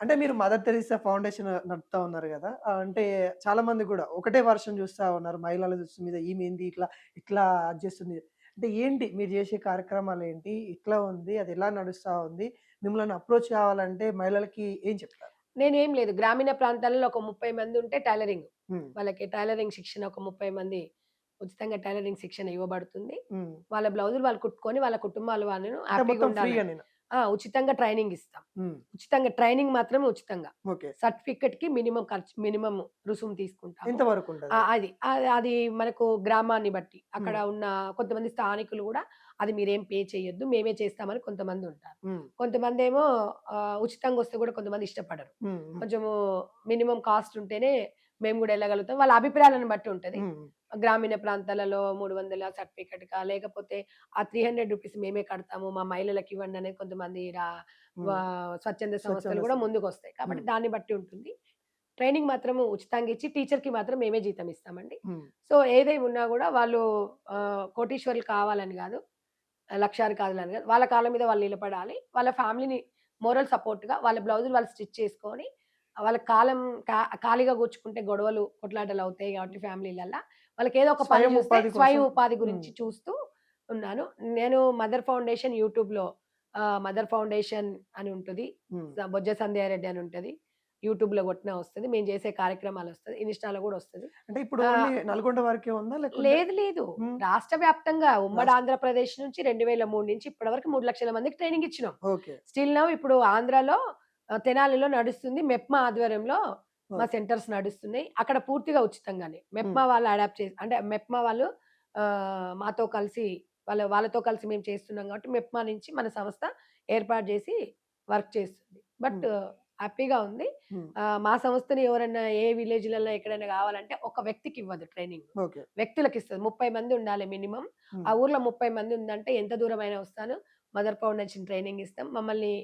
అంటే మీరు mother Teresa foundation నడుపుతా ఉన్నారు గదా! ఆహ్, అంటే చాలా మంది గూడా ఒకటే వర్షన్ జూస్తా ఉన్నారు. మహిళల దుస్తుల మీద ఈమె ఏంది ఇట్లా, ఇట్లా అది జేస్తుంది. అంటే ఏంటి మీరు జేసే కార్యక్రమాలేంటి? ఎట్లా ఉంది? అది ఎలా నడుస్తా ఉంది? మిమ్మల్ని అప్రోచ్ కావాలంటే మహిళలకి ఏం చెప్తారు? నేనేం లేదు. గ్రామీణ ప్రాంతాలలో ఒక 30 మంది ఉంటే టైలరింగ్. హ్మ్. వాళ్ళకి టైలరింగ్ శిక్షణ ఒక 30 మంది ఉచితంగా టైలరింగ్ శిక్షణ ఇవ్వబడుతుంది. హ్మ్. వాళ్ళ బ్లౌజులు వాళ్ళు కుట్టుకొని వాళ్ళ కుటుంబాల వాళ్ళను అంటే మొత్తం! ఉచితంగా ట్రైనింగ్ ఇస్తాం. ఉచితంగా ట్రైనింగ్ మాత్రమే ఉచితంగా. ఓకే. సర్టిఫికేట్‌కి మినిమమ్ ఖర్చు మినిమమ్ రుసుము తీసుకుంటాము. ఎంత వరకుంటది? ఆ! అది. అది మనకు గ్రామాన్ని బట్టి. అక్కడ. ఉన్న కొంతమంది స్థానికులు గూడా అది మీరేం పే చేయొద్దు. మేమే చేస్తామని కొంతమంది ఉంటారు. కొంతమందేమో ఆహ్, ఉచితంగా వస్తే గూడా కొంతమంది ఇష్టపడరు. కొంచెము మినిమమ్ కాస్ట్ ఉంటేనే మేము గూడా ఎళ్ళగలుగుతాం. వాళ్ళ అభిప్రాయాలను బట్టి ఉంటది. గ్రామీణ ప్రాంతాలలో 300 సర్టిఫికేట్‌కా లేకపోతే ఆ 300 రూపీస్ మేమే కడతాము. మా మహిళలకి ఇవ్వండి అనేది కొంతమంది స్వచ్ఛంద సంస్థలు గూడా సంస్థ. ముందుకొస్తాయి. కాబట్టి. దాన్ని బట్టి ఉంటుంది. ట్రైనింగ్ మాత్రము ఉచితంగా ఇచ్చి టీచర్‌కి మాత్రం మేమే జీతం ఇస్తామండి. సో, ఏదేమి ఉన్నా గూడా వాళ్ళు కోటీశ్వరులు కావాలని గాదు. లక్షాధికారులని గాదు. వాళ్ళ కాళ్ళ మీద వాళ్ళు నిలబడాలి. వాళ్ళ ఫ్యామిలీని మోరల్ సపోర్ట్‌గా వాళ్ళ బ్లౌజులు వాళ్ళు స్టిచ్ చేసుకొని వాళ్ళ కాలం ఖాళీగా కూర్చుకుంటే గొడవలు, కొట్లాటలు అవుతాయి కాబట్టి ఫ్యామిలీలల్ల. వాళ్ళకేదో ఒక పని చూస్తే ఉపాధి స్వయం ఉపాధి. గురించి చూస్తూ ఉన్నాను. నేను మదర్ ఫౌండేషన్ యూట్యూబ్‌లో ఆహ్, మదర్ ఫౌండేషన్ అని ఉంటది. బొజ్జ సంధ్యారెడ్డి అని ఉంటది. యూట్యూబ్‌లో కొట్టినా వస్తది. మేము చేసే కార్యక్రమాలొస్తది. ఇన్‌స్టాలో గూడా వస్తది. అంటే ఇప్పుడు నల్గొండ వరకే ఉందా? లేదు లేదు. రాష్ట్ర వ్యాప్తంగా ఉమ్మడి ఆంధ్రప్రదేశ్ నుంచి 2003 నుంచి ఇప్పటి వరకు 3,00,000 మందికి ట్రైనింగ్ ఇచ్చినాం. స్టిల్ నౌ ఇప్పుడు ఆంధ్రాలో తెనాలిలో నడుస్తుంది. మెప్మా ఆధ్వర్యంలో మా. సెంటర్స్ నడుస్తున్నాయి. అక్కడ పూర్తిగా ఉచితంగానే. మెప్మా. వాళ్ళు అడాప్ట్ చేసి అంటే మెప్మా వాళ్ళు మాతో కలిసి వాళ్ళ వాళ్ళతో కలిసి మేము చేస్తున్నాం కాబట్టి మెప్మా నుంచి మన సంస్థ ఏర్పాటు చేసి వర్క్ చేస్తుంది. బట్. హ్యాపీగా ఉంది. మా సంస్థని ఎవరన్నా ఏ విలేజ్‌లలో ఎక్కడైనా కావాలంటే ఒక వ్యక్తికి ఇవ్వదు ట్రైనింగ్. ఓకే. వ్యక్తులకిస్తది. 30 మంది ఉండాలి మినిమమ్. ఆ. ఊర్లో 30 మంది ఉందంటే ఎంత దూరమైనా వస్తాను. మదర్ ఫౌండేషన్ ట్రైనింగ్ ఇస్తాం. మమ్మల్ని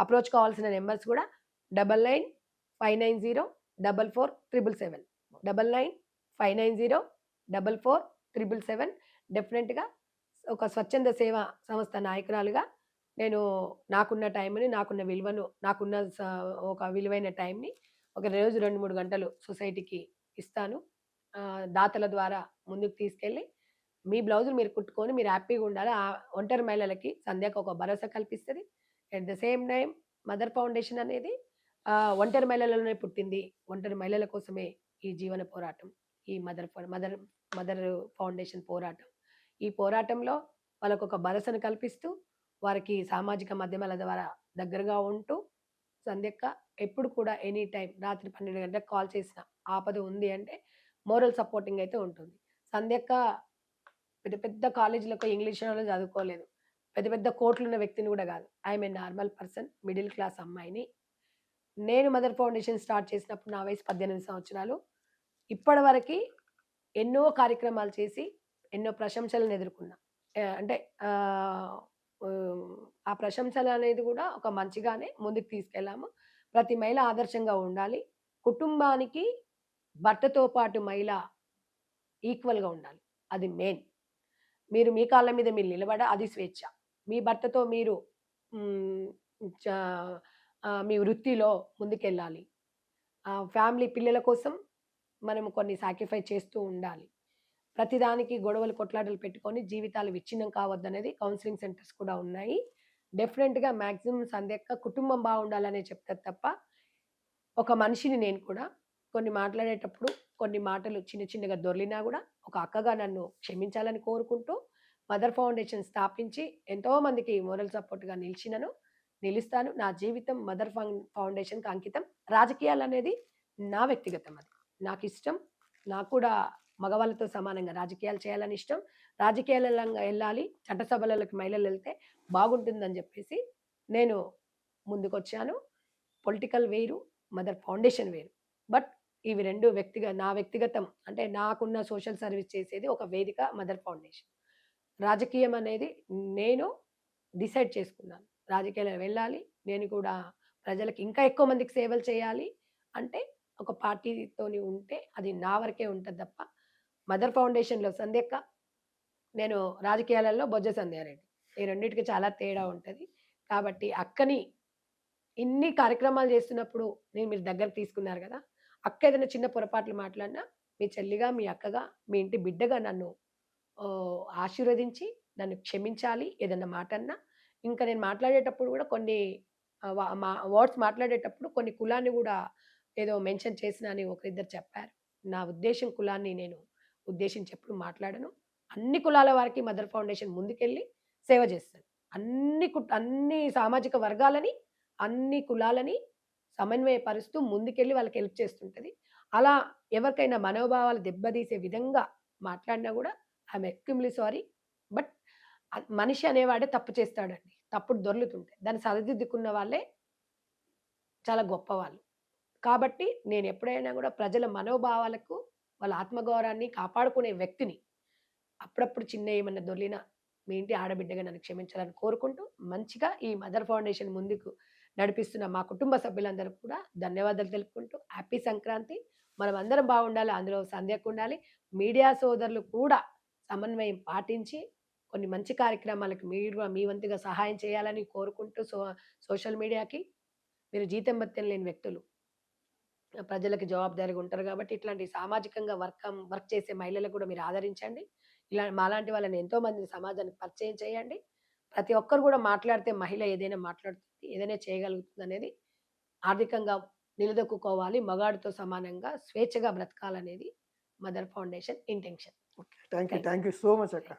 అప్రోచ్ కావాల్సిన నెంబర్స్ కూడా double nine five nine zero double four triple seven double nine five nine zero double four triple seven డెఫినెట్‌గా ఒక స్వచ్ఛంద సేవా సంస్థ నాయకురాలుగా నేను నాకున్న టైంని, నాకున్న విలువను, నాకున్న స ఒక విలువైన టైంని ఒక రోజు 2, 3 గంటలు సొసైటీకి ఇస్తాను. దాతల ద్వారా ముందుకు తీసుకెళ్ళి మీ బ్లౌజులు మీరు కుట్టుకొని మీరు హ్యాపీగా ఉండాలి. ఆ ఒంటరి మహిళలకి సంధ్యకు ఒక భరోసా కల్పిస్తుంది at the same time mother foundation అనేది ఒంటరి మహిళలలోనే పుట్టింది. ఒంటరి మహిళల కోసమే ఈ జీవన పోరాటం. ఈ మదర్ మదర్ మదర్ ఫౌండేషన్ పోరాటం. ఈ పోరాటంలో వాళ్ళకొక భరసను కల్పిస్తూ, వారికి సామాజిక మాధ్యమాల ద్వారా దగ్గరగా ఉంటూ, సంధ్యక్క ఎప్పుడు కూడా ఎనీ టైం రాత్రి 12 గంటలకు కాల్ చేసిన ఆపద ఉంది అంటే మోరల్ సపోర్టింగ్ అయితే ఉంటుంది. సంధ్యక్క పెద్ద పెద్ద కాలేజీలకు ఇంగ్లీష్‌లో చదువుకోలేదు. పెద్ద పెద్ద కోట్లున్న వ్యక్తిని కూడా కాదు I'm a normal person. Middle class అమ్మాయిని. నేను మదర్ ఫౌండేషన్ స్టార్ట్ చేసినప్పుడు నా వయసు 18 సంవత్సరాలు. ఇప్పటివరకు ఎన్నో కార్యక్రమాలు చేసి, ఎన్నో ప్రశంసలను ఎదుర్కొన్నా. అంటే ఆ ప్రశంసలు అనేది కూడా ఒక మంచిగానే ముందుకు తీసుకెళ్ళాము. ప్రతి మహిళ ఆదర్శంగా ఉండాలి. కుటుంబానికి భర్తతో పాటు మహిళ ఈక్వల్‌గా ఉండాలి. అది మెయిన్. మీరు మీ కాళ్ళ మీద మీరు నిలబడ అది స్వేచ్ఛ. మీ భర్తతో మీరు మీ వృత్తిలో ముందుకెళ్ళాలి. ఫ్యామిలీ పిల్లల కోసం మనం కొన్ని సాక్రిఫైస్ చేస్తూ ఉండాలి. ప్రతిదానికి గొడవలు, కొట్లాటలు పెట్టుకొని జీవితాలు విచ్ఛిన్నం కావద్దనేది కౌన్సిలింగ్ సెంటర్స్ కూడా ఉన్నాయి. డెఫినెట్‌గా మ్యాక్సిమం సంధ్యక్క కుటుంబం బాగుండాలనే చెప్తారు తప్ప, ఒక మనిషిని నేను కూడా కొన్ని మాట్లాడేటప్పుడు కొన్ని మాటలు చిన్న చిన్నగా దొర్లినా కూడా ఒక అక్కగా నన్ను క్షమించాలని కోరుకుంటూ, మదర్ ఫౌండేషన్ స్థాపించి ఎంతోమందికి మోరల్ సపోర్ట్‌గా నిలిచినను. నిలుస్తాను. నా జీవితం మదర్ ఫౌండేషన్‌కి అంకితం. రాజకీయాలనేది నా వ్యక్తిగతం అది. నాకు ఇష్టం నాకు కూడా మగవాళ్ళతో సమానంగా రాజకీయాలు చేయాలని ఇష్టం. రాజకీయాలంగా వెళ్ళాలి చట్టసభలకి చట్టసభలలోకి మహిళలెళ్తే బాగుంటుందని చెప్పేసి నేను ముందుకొచ్చాను. పొలిటికల్ వేరు, మదర్ ఫౌండేషన్ వేరు. బట్ ఇవి రెండు వ్యక్తిగత నా వ్యక్తిగతం అంటే నాకున్న సోషల్ సర్వీస్ చేసేది ఒక వేదిక మదర్ ఫౌండేషన్. రాజకీయం అనేది నేను డిసైడ్ చేసుకున్నాను. రాజకీయాలు వెళ్ళాలి. నేను కూడా ప్రజలకు ఇంకా ఎక్కువ మందికి సేవలు చేయాలి అంటే ఒక పార్టీతోని ఉంటే అది నా వరకే ఉంటుంది తప్ప, మదర్ ఫౌండేషన్‌లో సంధ్యక్క, నేను రాజకీయాలలో బొజ్జ సంధ్యారెడ్డి. ఈ రెండింటికి చాలా తేడా ఉంటుంది కాబట్టి అక్కని ఇన్ని కార్యక్రమాలు చేస్తున్నప్పుడు నేను మీరు దగ్గరకు తీసుకున్నారు కదా అక్క ఏదైనా చిన్న పొరపాట్లు మాట్లాడినా మీ చెల్లిగా మీ అక్కగా మీ ఇంటి బిడ్డగా నన్ను ఆశీర్వదించి నన్ను క్షమించాలి ఏదన్నా మాట అన్నా ఇంకా నేను మాట్లాడేటప్పుడు కూడా కొన్ని వా- మా వర్డ్స్ మాట్లాడేటప్పుడు కొన్ని కులాన్ని కూడా ఏదో మెన్షన్ చేసిన అని ఒకరిద్దరు చెప్పారు. నా ఉద్దేశం కులాన్ని నేను ఉద్దేశించేప్పుడు మాట్లాడను. అన్ని కులాల వారికి మదర్ ఫౌండేషన్ ముందుకెళ్ళి సేవ చేస్తాను. అన్ని కు అన్ని సామాజిక వర్గాలని అన్ని కులాలని సమన్వయపరుస్తూ ముందుకెళ్ళి వాళ్ళకి హెల్ప్ చేస్తుంటుంది. అలా ఎవరికైనా మనోభావాలు దెబ్బతీసే విధంగా మాట్లాడినా కూడా ఐఎమ్ ఎక్స్ట్రీమ్లీ సారీ. బట్ మనిషి అనేవాడే తప్పు చేస్తాడండి. తప్పుడు దొర్లుతుంటాయి దాన్ని సరిదిద్దుకున్న వాళ్ళే చాలా గొప్పవాళ్ళు. కాబట్టి నేను ఎప్పుడైనా కూడా ప్రజల మనోభావాలకు వాళ్ళ ఆత్మగౌరవాన్ని కాపాడుకునే వ్యక్తిని అప్పుడప్పుడు చిన్న ఏమన్నా దొర్లిన మీ ఇంటి ఆడబిడ్డగా నన్ను క్షమించాలని కోరుకుంటూ మంచిగా ఈ మదర్ ఫౌండేషన్ ముందుకు నడిపిస్తున్న మా కుటుంబ సభ్యులందరూ కూడా ధన్యవాదాలు తెలుపుకుంటూ హ్యాపీ సంక్రాంతి. మనం అందరం బాగుండాలి అందులో సందేహకు ఉండాలి. మీడియా సోదరులు కూడా సమన్వయం పాటించి కొన్ని మంచి కార్యక్రమాలకు మీరు మీ వంతుగా సహాయం చేయాలని కోరుకుంటూ సో సోషల్ మీడియాకి మీరు జీతం భత్యం లేని వ్యక్తులు. ప్రజలకు జవాబుదారీగా ఉంటారు కాబట్టి ఇట్లాంటి సామాజికంగా వర్క్ వర్క్ చేసే మహిళలకు కూడా మీరు ఆదరించండి. ఇలా మాలాంటి వాళ్ళని ఎంతో మందిని సమాజానికి పరిచయం చేయండి. ప్రతి ఒక్కరు కూడా మాట్లాడితే మహిళ ఏదైనా మాట్లాడుతుంది ఏదైనా చేయగలుగుతుంది అనేది ఆర్థికంగా నిలదొక్కుకోవాలి. మగాడితో సమానంగా స్వేచ్ఛగా బ్రతకాలనేది mother foundation intention. Okay. Thank you. Thank you so much, Akka.